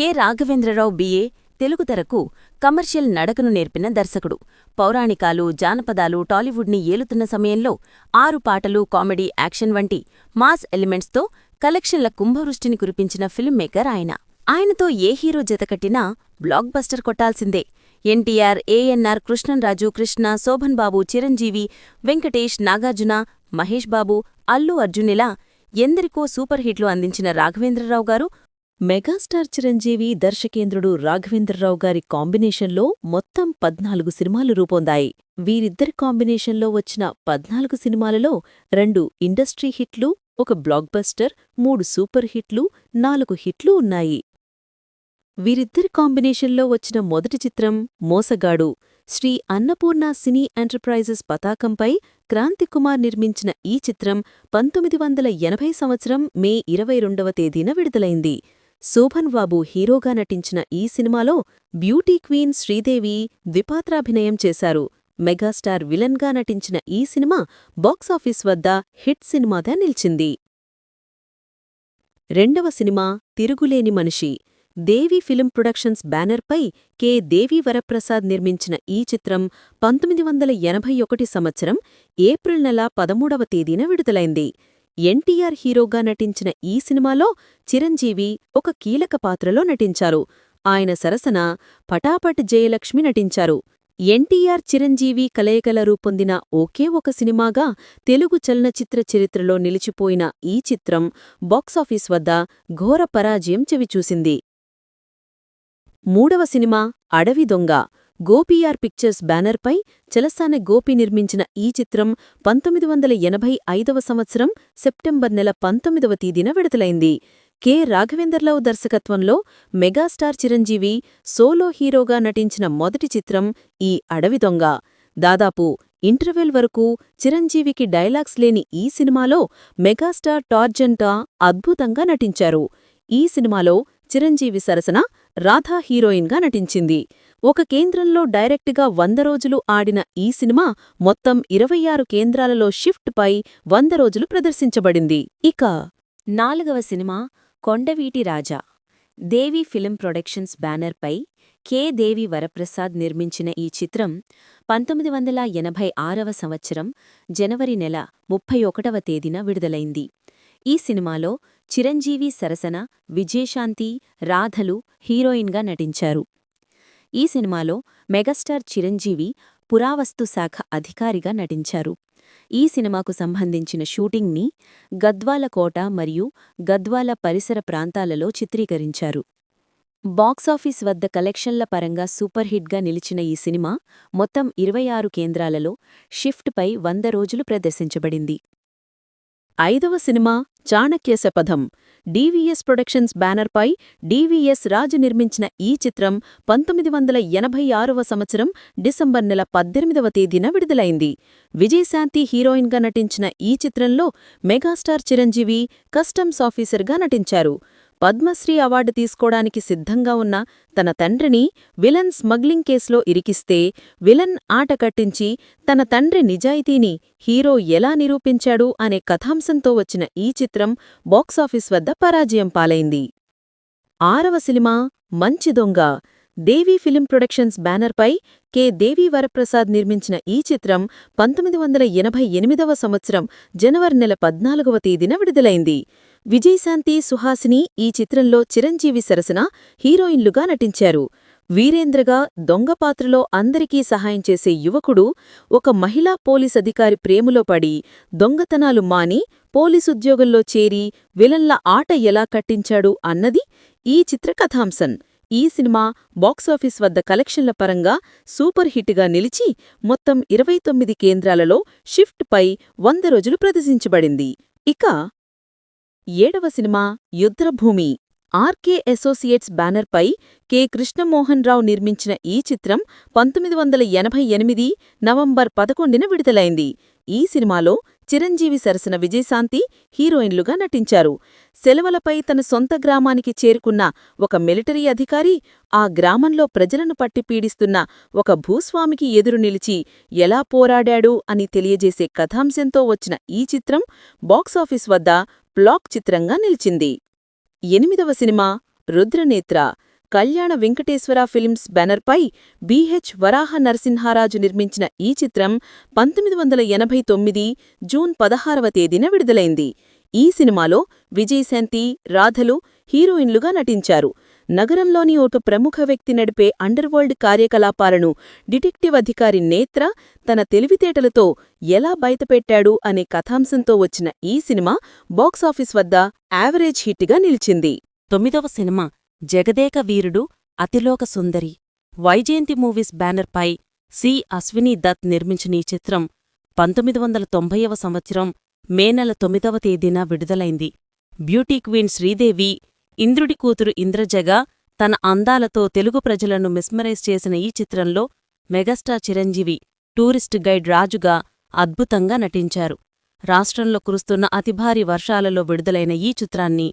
K. Raghavendra Rao BA Telugu తెరకు commercial నడకను నేర్పిన దర్శకుడు. పౌరాణికాలు జానపదాలు టాలీవుడ్ని ఏలుతున్న సమయంలో ఆరు పాటలు కామెడీ యాక్షన్ వంటి మాస్ ఎలిమెంట్స్తో కలెక్షన్ల కుంభవృష్టిని కురిపించిన ఫిల్మ్ మేకర్ ఆయన. ఆయనతో ఏ హీరో జతకట్టినా బ్లాక్ బస్టర్ కొట్టాల్సిందే. ఎన్టీఆర్ ఏఎన్ఆర్ కృష్ణంరాజు కృష్ణ శోభన్ బాబు చిరంజీవి వెంకటేష్ నాగార్జున మహేష్ బాబు అల్లు అర్జునిలా ఎందరికో సూపర్ హిట్లు అందించిన రాఘవేంద్రరావు గారు మెగాస్టార్ చిరంజీవి దర్శకేంద్రుడు రాఘవేంద్రరావు గారి కాంబినేషన్లో మొత్తం పద్నాలుగు సినిమాలు రూపొందాయి. వీరిద్దరి కాంబినేషన్లో వచ్చిన పద్నాలుగు సినిమాలలో రెండు ఇండస్ట్రీ హిట్లు ఒక బ్లాక్ బస్టర్ మూడు సూపర్ హిట్లు నాలుగు హిట్లు ఉన్నాయి. వీరిద్దరి కాంబినేషన్లో వచ్చిన మొదటి చిత్రం మోసగాడు. శ్రీ అన్నపూర్ణ సినీ ఎంటర్ప్రైజెస్ పతాకంపై క్రాంతికుమార్ నిర్మించిన ఈ చిత్రం పంతొమ్మిది వందల ఎనభై సంవత్సరం మే ఇరవై రెండవ తేదీన విడుదలైంది. శోభన్ బాబు హీరోగా నటించిన ఈ సినిమాలో బ్యూటీ క్వీన్ శ్రీదేవి ద్విపాత్రాభినయం చేశారు. మెగాస్టార్ విలన్గా నటించిన ఈ సినిమా బాక్సాఫీస్ వద్ద హిట్ సినిమాగా నిలిచింది. రెండవ సినిమా తిరుగులేని మనిషి. దేవి ఫిలిం ప్రొడక్షన్స్ బ్యానర్పై కె. దేవి వరప్రసాద్ నిర్మించిన ఈ చిత్రం పంతొమ్మిది వందల ఎనభై ఒకటి సంవత్సరం ఏప్రిల్ నెల పదమూడవ తేదీన విడుదలైంది. ఎన్టీఆర్ హీరోగా నటించిన ఈ సినిమాలో చిరంజీవి ఒక కీలక పాత్రలో నటించారు. ఆయన సరసన పటాపట్ జయలక్ష్మి నటించారు. ఎన్టీఆర్ చిరంజీవి కలయికల రూపొందిన ఒకే ఒక సినిమాగా తెలుగు చలనచిత్ర చరిత్రలో నిలిచిపోయిన ఈ చిత్రం బాక్సాఫీస్ వద్ద ఘోర పరాజయం చెవిచూసింది. మూడవ సినిమా అడవి దొంగ. గోపీఆర్ పిక్చర్స్ బ్యానర్పై చలసాన గోపి నిర్మించిన ఈ చిత్రం పంతొమ్మిది వందల ఎనభై ఐదవ సంవత్సరం సెప్టెంబర్ నెల పంతొమ్మిదవ తేదీన విడుదలైంది. కె. రాఘవేందర్రావు దర్శకత్వంలో మెగాస్టార్ చిరంజీవి సోలో హీరోగా నటించిన మొదటి చిత్రం ఈ అడవి దొంగ. దాదాపు ఇంటర్వెల్ వరకు చిరంజీవికి డైలాగ్స్ లేని ఈ సినిమాలో మెగాస్టార్ టార్జెంటా అద్భుతంగా నటించారు. ఈ సినిమాలో చిరంజీవి సరసన రాధా హీరోయిన్గా నటించింది. ఒక కేంద్రంలో డైరెక్ట్గా వంద రోజులు ఆడిన ఈ సినిమా మొత్తం ఇరవై ఆరు కేంద్రాలలో షిఫ్ట్ పై వంద రోజులు ప్రదర్శించబడింది. ఇక నాలుగవ cinema Kondaveeti Raja. Devi film productions బ్యానర్పై కె. దేవి వరప్రసాద్ నిర్మించిన ఈ చిత్రం పంతొమ్మిది వందల ఎనభై ఆరవ సంవత్సరం జనవరి నెల ముప్పై ఒకటవ తేదీన విడుదలైంది. ఈ సినిమాలో చిరంజీవి సరసన విజయశాంతి రాధలు హీరోయిన్గా నటించారు. ఈ సినిమాలో మెగాస్టార్ చిరంజీవి పురావస్తు శాఖ అధికారిగా నటించారు. ఈ సినిమాకు సంబంధించిన షూటింగ్ని గద్వాల కోట మరియు గద్వాల పరిసర ప్రాంతాలలో చిత్రీకరించారు. బాక్సాఫీస్ వద్ద కలెక్షన్ల పరంగా సూపర్ హిట్గా నిలిచిన ఈ సినిమా మొత్తం ఇరవై ఆరు కేంద్రాలలో షిఫ్ట్పై వంద రోజులు ప్రదర్శించబడింది. ఐదవ cinema Chanakya Sapatham DVS productions బ్యానర్పై డివిఎస్ రాజు నిర్మించిన ఈ చిత్రం పంతొమ్మిది వందల ఎనభై ఆరవ సంవత్సరం డిసెంబర్ నెల పద్దెనిమిదవ తేదీన విడుదలైంది. విజయశాంతి హీరోయిన్గా నటించిన ఈ చిత్రంలో మెగాస్టార్ చిరంజీవి కస్టమ్స్ ఆఫీసర్గా నటించారు. పద్మశ్రీ అవార్డు తీసుకోవడానికి సిద్ధంగా ఉన్న తన తండ్రిని విలన్ స్మగ్లింగ్ కేసులో ఇరికిస్తే విలన్ ఆట కట్టించి తన తండ్రి నిజాయితీని హీరో ఎలా నిరూపించాడు అనే కథాంశంతో వచ్చిన ఈ చిత్రం బాక్సాఫీస్ వద్ద పరాజయం పాలైంది. ఆరవ cinema Manchi Donga. Devi film productions బ్యానర్పై కె. దేవీ వరప్రసాద్ నిర్మించిన ఈ చిత్రం పంతొమ్మిది వందల ఎనభై ఎనిమిదవ సంవత్సరం జనవరి నెల పద్నాలుగవ తేదీన విడుదలైంది. విజయశాంతి సుహాసిని ఈ చిత్రంలో చిరంజీవి సరసన హీరోయిన్లుగా నటించారు. వీరేంద్రగా దొంగ పాత్రలో అందరికీ సహాయం చేసే యువకుడు ఒక మహిళా పోలీస్ అధికారి ప్రేములో పడి దొంగతనాలు మాని పోలీసుద్యోగంలో చేరి విలన్ల ఆట ఎలా కట్టించాడు అన్నది ఈ చిత్ర కథాంశం. ఈ సినిమా బాక్సాఫీస్ వద్ద కలెక్షన్ల పరంగా సూపర్ హిట్గా నిలిచి మొత్తం ఇరవై తొమ్మిది కేంద్రాలలో షిఫ్ట్ పై వంద రోజులు ప్రదర్శించబడింది. ఇక ఏడవ సినిమా యుద్ధభూమి. ఆర్కే అసోసియేట్స్ బ్యానర్పై కె. కృష్ణమోహన్ రావు నిర్మించిన ఈ చిత్రం పంతొమ్మిది వందల ఎనభై ఎనిమిది నవంబర్ పదకొండున విడుదలైంది. ఈ సినిమాలో చిరంజీవి సరసన విజయశాంతి హీరోయిన్లుగా నటించారు. సెలవులపై తన సొంత గ్రామానికి చేరుకున్న ఒక మిలిటరీ అధికారి ఆ గ్రామంలో ప్రజలను పట్టి పీడిస్తున్న ఒక భూస్వామికి ఎదురు నిలిచి ఎలా పోరాడాడు అని తెలియజేసే కథాంశంతో వచ్చిన ఈ చిత్రం బాక్సాఫీస్ వద్ద బ్లాక్ చిత్రంగా నిలిచింది. ఎనిమిదవ సినిమా రుద్రనేత్ర. కళ్యాణ వెంకటేశ్వర ఫిల్మ్స్ బ్యానర్పై బిహెచ్ వరాహ నరసింహారాజు నిర్మించిన ఈ చిత్రం పంతొమ్మిది వందల ఎనభై తొమ్మిది జూన్ పదహారవ తేదీన విడుదలైంది. ఈ సినిమాలో విజయశాంతి రాధలు హీరోయిన్లుగా నటించారు. నగరంలోని ఒక ప్రముఖ వ్యక్తి నడిపే అండర్వరల్డ్ కార్యకలాపాలను డిటెక్టివ్ అధికారి నేత్ర తన తెలివితేటలతో ఎలా బయటపెట్టాడు అనే కథాంశంతో వచ్చిన ఈ సినిమా బాక్సాఫీస్ వద్ద యావరేజ్ హిట్గా నిలిచింది. తొమ్మిదవ సినిమా జగదేక వీరుడు అతిలోక సుందరి. వైజయంతి మూవీస్ బ్యానర్పై సి. అశ్విని దత్ నిర్మించిన ఈ చిత్రం పంతొమ్మిది వందల తొంభైవ సంవత్సరం మే నెల తొమ్మిదవ తేదీన విడుదలైంది. బ్యూటీ క్వీన్ శ్రీదేవి ఇంద్రుడి కూతురు ఇంద్రజగా తన అందాలతో తెలుగు ప్రజలను మిస్మరైజ్ చేసిన ఈ చిత్రంలో మెగాస్టార్ చిరంజీవి టూరిస్ట్ గైడ్ రాజుగా అద్భుతంగా నటించారు. రాష్ట్రంలో కురుస్తున్న అతిభారీ వర్షాలలో విడుదలైన ఈ చిత్రాన్ని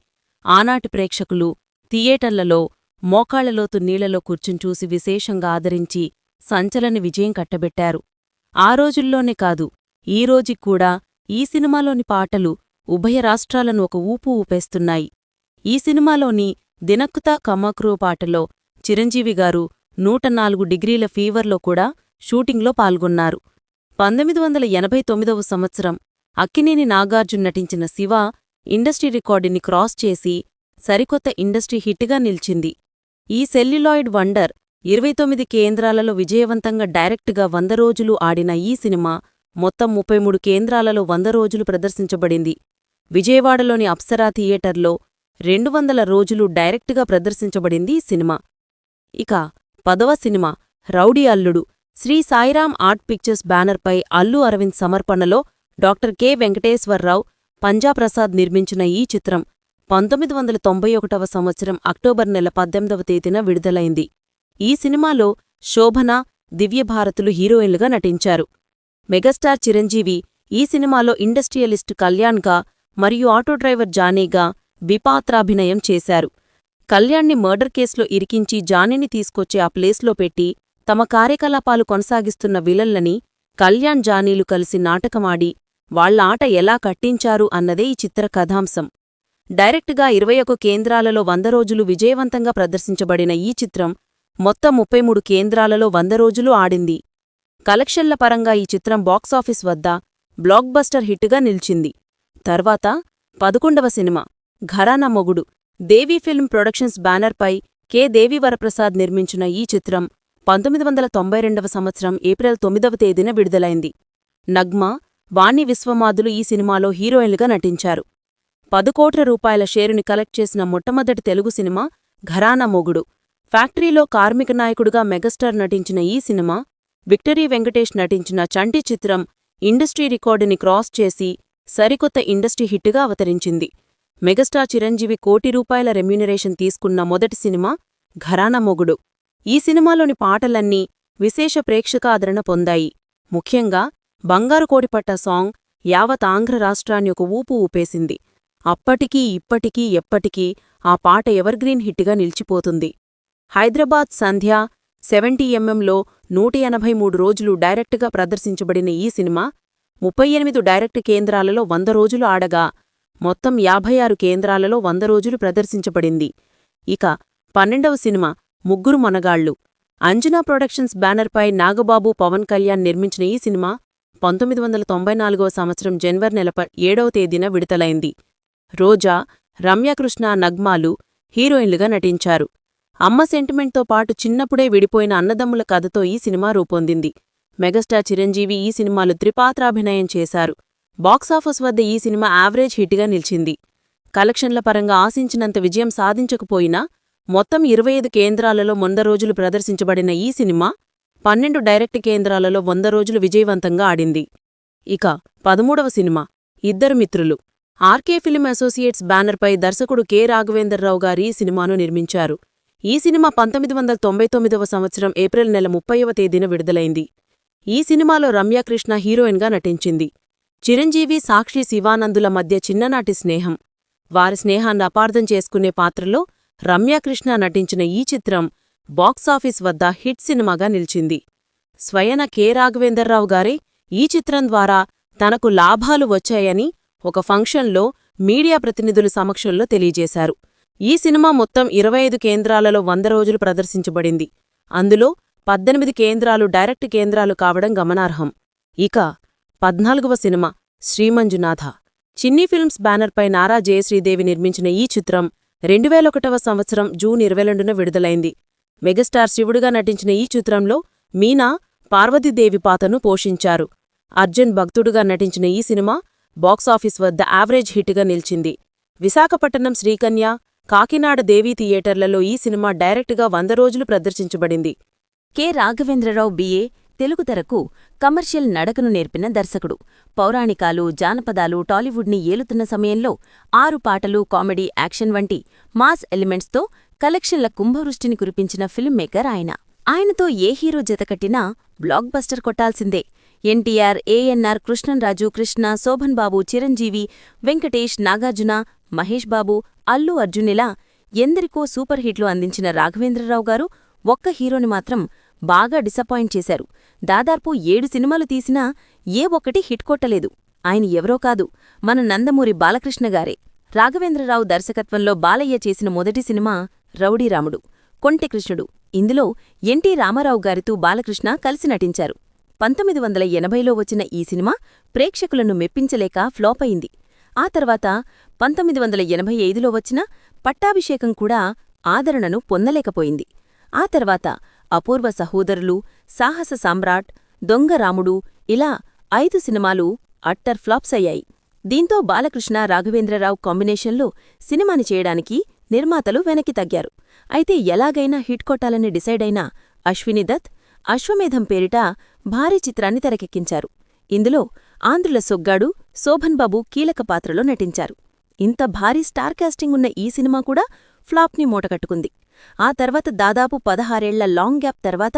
ఆనాటి ప్రేక్షకులు థియేటర్లలో మోకాళ్ళలోతు నీళ్ళలో కూర్చుని చూసి విశేషంగా ఆదరించి సంచలన విజయం కట్టబెట్టారు. ఆ రోజుల్లోనే కాదు ఈ ఈ సినిమాలోని పాటలు ఉభయ రాష్ట్రాలను ఒక ఊపు ఊపేస్తున్నాయి. ఈ సినిమాలోని దినక్కుతా కమ్మక్రూ పాటలో చిరంజీవి గారు నూట నాలుగు డిగ్రీల ఫీవర్లో కూడా షూటింగ్లో పాల్గొన్నారు. పంతొమ్మిది వందల ఎనభై తొమ్మిదవ సంవత్సరం అక్కినేని నాగార్జున్ నటించిన శివ ఇండస్ట్రీ రికార్డుని క్రాస్ చేసి సరికొత్త ఇండస్ట్రీ హిట్గా నిలిచింది. ఈ సెల్యులాయిడ్ వండర్ ఇరవై తొమ్మిది కేంద్రాలలో విజయవంతంగా డైరెక్ట్గా వంద రోజులు ఆడిన ఈ సినిమా మొత్తం ముప్పై మూడు కేంద్రాలలో వంద రోజులు ప్రదర్శించబడింది. విజయవాడలోని అప్సరా థియేటర్లో రెండు వందల రోజులు డైరెక్టుగా ప్రదర్శించబడింది ఈ సినిమా. ఇక పదవ సినిమా రౌడీ అల్లుడు. శ్రీ సాయిరాం ఆర్ట్ పిక్చర్స్ బ్యానర్పై అల్లు అరవింద్ సమర్పణలో డాక్టర్ కె. వెంకటేశ్వరరావు పంజాప్రసాద్ నిర్మించిన ఈ చిత్రం పంతొమ్మిది వందల తొంభై ఒకటవ సంవత్సరం అక్టోబర్ నెల పద్దెనిమిదవ తేదీన విడుదలైంది. ఈ సినిమాలో శోభన దివ్యభారతులు హీరోయిన్లుగా నటించారు. మెగాస్టార్ చిరంజీవి ఈ సినిమాలో ఇండస్ట్రియలిస్టు కళ్యాణ్గా మరియు ఆటో డ్రైవర్ జానీగా బిపాత్రాభినయం చేశారు. కళ్యాణ్ని మర్డర్ కేసులో ఇరికించి జానీని తీసుకొచ్చి ఆ ప్లేస్లో పెట్టి తమ కార్యకలాపాలు కొనసాగిస్తున్న విలన్లని కళ్యాణ్ జానీలు కలిసి నాటకమాడి వాళ్ళ ఆట ఎలా కట్టించారు అన్నదే ఈ చిత్ర కథాంశం. డైరెక్ట్గా ఇరవై ఒక కేంద్రాలలో వంద రోజులు విజయవంతంగా ప్రదర్శించబడిన ఈ చిత్రం మొత్తం ముప్పై మూడు కేంద్రాలలో వంద రోజులు ఆడింది. కలెక్షన్ల పరంగా ఈ చిత్రం బాక్సాఫీస్ వద్ద బ్లాక్బస్టర్ హిట్గా నిలిచింది. తర్వాత పదకొండవ cinema Gharana Mogudu Devi film productions బ్యానర్పై కె. దేవీవరప్రసాద్ నిర్మించిన ఈ చిత్రం పంతొమ్మిది వందల తొంభై రెండవ సంవత్సరం ఏప్రిల్ తొమ్మిదవ తేదీన విడుదలైంది. నగ్మా వాణి విశ్వమాదులు ఈ సినిమాలో హీరోయిన్లుగా నటించారు. పదుకోట్ల రూపాయల షేరుని కలెక్ట్ చేసిన మొట్టమొదటి తెలుగు సినిమా ఘరానా మొగుడు. ఫ్యాక్టరీలో కార్మిక నాయకుడుగా మెగాస్టార్ నటించిన ఈ సినిమా విక్టరీ వెంకటేష్ నటించిన చంటి చిత్రం ఇండస్ట్రీ రికార్డుని క్రాస్ చేసి సరికొత్త ఇండస్ట్రీ హిట్గా అవతరించింది. మెగాస్టార్ చిరంజీవి కోటి రూపాయల రెమ్యూనరేషన్ తీసుకున్న మొదటి సినిమా ఘరానా మొగుడు. ఈ సినిమాలోని పాటలన్నీ విశేష ప్రేక్షకాదరణ పొందాయి. ముఖ్యంగా బంగారు కోడిపట్ట సాంగ్ యావత్ ఆంధ్ర రాష్ట్రాన్ని ఒక ఊపు ఊపేసింది. అప్పటికీ ఇప్పటికీ ఎప్పటికీ ఆ పాట ఎవర్గ్రీన్ హిట్గా నిలిచిపోతుంది. హైదరాబాద్ సంధ్య సెవెంటీ ఎంఎంలో నూట ఎనభై మూడు రోజులు డైరెక్టుగా ప్రదర్శించబడిన ఈ సినిమా ముప్పై ఎనిమిది డైరెక్ట్ కేంద్రాలలో వంద రోజులు ఆడగా మొత్తం యాభై ఆరు కేంద్రాలలో వంద రోజులు ప్రదర్శించబడింది. ఇక పన్నెండవ సినిమా ముగ్గురు మొనగాళ్ళు. అంజనా ప్రొడక్షన్స్ బ్యానర్పై నాగబాబు పవన్ కళ్యాణ్ నిర్మించిన ఈ సినిమా పంతొమ్మిది వందల తొంభై నాలుగవ సంవత్సరం జనవరి నెల ఏడవ తేదీన విడుదలైంది. రోజా రమ్యకృష్ణ నగ్మాలు హీరోయిన్లుగా నటించారు. అమ్మ సెంటిమెంట్తో పాటు చిన్నప్పుడే విడిపోయిన అన్నదమ్ముల కథతో ఈ సినిమా రూపొందింది. మెగాస్టార్ చిరంజీవి ఈ సినిమాలు త్రిపాత్రాభినయం చేశారు. బాక్సాఫీస్ వద్ద ఈ సినిమా యావరేజ్ హిట్గా నిలిచింది. కలెక్షన్ల పరంగా ఆశించినంత విజయం సాధించకపోయినా మొత్తం ఇరవై ఐదు కేంద్రాలలో వంద రోజులు ప్రదర్శించబడిన ఈ సినిమా పన్నెండు డైరెక్ట్ కేంద్రాలలో వంద రోజులు విజయవంతంగా ఆడింది. ఇక పదమూడవ సినిమా ఇద్దరు మిత్రులు. ఆర్కే ఫిలిం అసోసియేట్స్ బ్యానర్పై దర్శకుడు కె. రాఘవేందర్రావు గారి ఈ సినిమాను నిర్మించారు. ఈ సినిమా పంతొమ్మిది వందల తొంభై తొమ్మిదవ సంవత్సరం ఏప్రిల్ నెల ముప్పైవ తేదీన విడుదలైంది. ఈ సినిమాలో రమ్యకృష్ణ హీరోయిన్గా నటించింది. చిరంజీవి సాక్షి శివానందుల మధ్య చిన్ననాటి స్నేహం. వారి స్నేహాన్ని అపార్థం చేసుకునే పాత్రలో రమ్యకృష్ణ నటించిన ఈ చిత్రం బాక్సాఫీస్ వద్ద హిట్ సినిమాగా నిలిచింది. స్వయన కె. రాఘవేందర్రావు గారే ఈ చిత్రం ద్వారా తనకు లాభాలు వచ్చాయని ఒక ఫంక్షన్లో మీడియా ప్రతినిధుల సమక్షంలో తెలియజేశారు. ఈ సినిమా మొత్తం ఇరవై ఐదు కేంద్రాలలో వంద రోజులు ప్రదర్శించబడింది. అందులో పద్దెనిమిది కేంద్రాలు డైరెక్ట్ కేంద్రాలు కావడం గమనార్హం. ఇక పద్నాలుగవ సినిమా శ్రీమంజునాథ. చిన్ని ఫిల్మ్స్ బ్యానర్పై నారా జయశ్రీదేవి నిర్మించిన ఈ చిత్రం రెండువేల ఒకటవ సంవత్సరం జూన్ ఇరవై రెండున విడుదలైంది. మెగాస్టార్ శివుడుగా నటించిన ఈ చిత్రంలో మీనా పార్వతీదేవి పాతను పోషించారు. అర్జున్ భక్తుడుగా నటించిన ఈ సినిమా బాక్సాఫీస్ వద్ద యావరేజ్ హిట్గా నిలిచింది. విశాఖపట్నం శ్రీకన్య కాకినాడ దేవీ థియేటర్లలో ఈ సినిమా డైరెక్టుగా వంద రోజులు ప్రదర్శించబడింది. కె. రాఘవేంద్రరావు బిఏ తెలుగు తెరకు కమర్షియల్ నడకను నేర్పిన దర్శకుడు. పౌరాణికాలు జానపదాలు టాలీవుడ్ని ఏలుతున్న సమయంలో ఆరు పాటలు కామెడీ యాక్షన్ వంటి మాస్ ఎలిమెంట్స్తో కలెక్షన్ల కుంభవృష్టిని కురిపించిన ఫిల్మ్ మేకర్ ఆయన. ఆయనతో ఏ హీరో జతకట్టినా బ్లాక్ బస్టర్ కొట్టాల్సిందే. ఎన్టీఆర్ ఏఎన్ఆర్ కృష్ణంరాజు కృష్ణ శోభన్ బాబు చిరంజీవి వెంకటేష్ నాగార్జున మహేష్ బాబు అల్లు అర్జునిలా ఎందరికో సూపర్ హిట్లు అందించిన రాఘవేంద్రరావు గారు ఒక్క హీరోని మాత్రం బాగా డిసప్పాయింట్ చేశారు. దాదాపు ఏడు సినిమాలు తీసినా ఏ ఒక్కటి హిట్ కొట్టలేదు. ఆయన ఎవరో కాదు మన నందమూరి బాలకృష్ణ గారే. రాఘవేంద్రరావు దర్శకత్వంలో బాలయ్య చేసిన మొదటి సినిమా రౌడీరాముడు కొంటె కృష్ణుడు. ఇందులో ఎన్టీ రామారావు గారితో బాలకృష్ణ కలిసి నటించారు. పంతొమ్మిది వందల ఎనభైలో వచ్చిన ఈ సినిమా ప్రేక్షకులను మెప్పించలేక ఫ్లాప్ అయింది. ఆ తర్వాత పంతొమ్మిది వందల ఎనభై ఐదులో వచ్చిన పట్టాభిషేకం కూడా ఆదరణను పొందలేకపోయింది. ఆ తర్వాత అపూర్వ సహోదరులు సాహస సామ్రాట్ దొంగ రాముడు ఇలా ఐదు సినిమాలు అట్టర్ ఫ్లాప్స్ అయ్యాయి. దీంతో బాలకృష్ణ రాఘవేంద్రరావు కాంబినేషన్లో సినిమాని చేయడానికి నిర్మాతలు వెనక్కి తగ్గారు. అయితే ఎలాగైనా హిట్ కొట్టాలని డిసైడైన అశ్విని దత్ అశ్వమేధం పేరిట భారీ చిత్రాన్ని తెరకెక్కించారు. ఇందులో ఆంధ్రుల సొగ్గాడు శోభన్ బాబు కీలక పాత్రలో నటించారు. ఇంత భారీ స్టార్ కాస్టింగ్ ఉన్న ఈ సినిమా కూడా ఫ్లాప్ని మూటకట్టుకుంది ఆ తర్వాత దాదాపు పదహారేళ్ళ లాంగ్ గ్యాప్ తర్వాత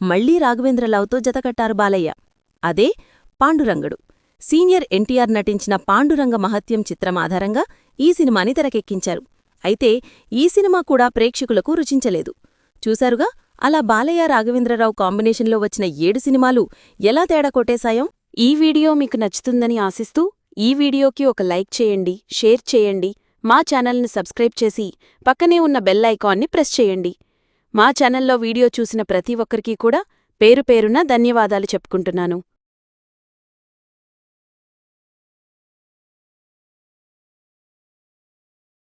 మళ్ళీ రాఘవేంద్రరావుతో జతకట్టారు బాలయ్య. అదే పాండురంగడు. సీనియర్ ఎన్టీఆర్ నటించిన పాండురంగ మహత్యం చిత్రం ఆధారంగా ఈ సినిమాని తెరకెక్కించారు. అయితే ఈ సినిమా కూడా ప్రేక్షకులకు రుచించలేదు. చూశారుగా? అలా బాలయ్య రాఘవేంద్రరావు కాంబినేషన్లో వచ్చిన ఏడు సినిమాలు ఎలా తేడా కొట్టేశాయో? ఈ వీడియో మీకు నచ్చుతుందని ఆశిస్తూ ఈ వీడియోకి ఒక లైక్ చేయండి షేర్ చేయండి మా ఛానల్ని సబ్స్క్రైబ్ చేసి పక్కనే ఉన్న బెల్ ఐకాన్ని ప్రెస్ చేయండి. మా ఛానల్లో వీడియో చూసిన ప్రతి ఒక్కరికీ కూడా పేరు పేరున ధన్యవాదాలు చెప్పుకుంటున్నాను.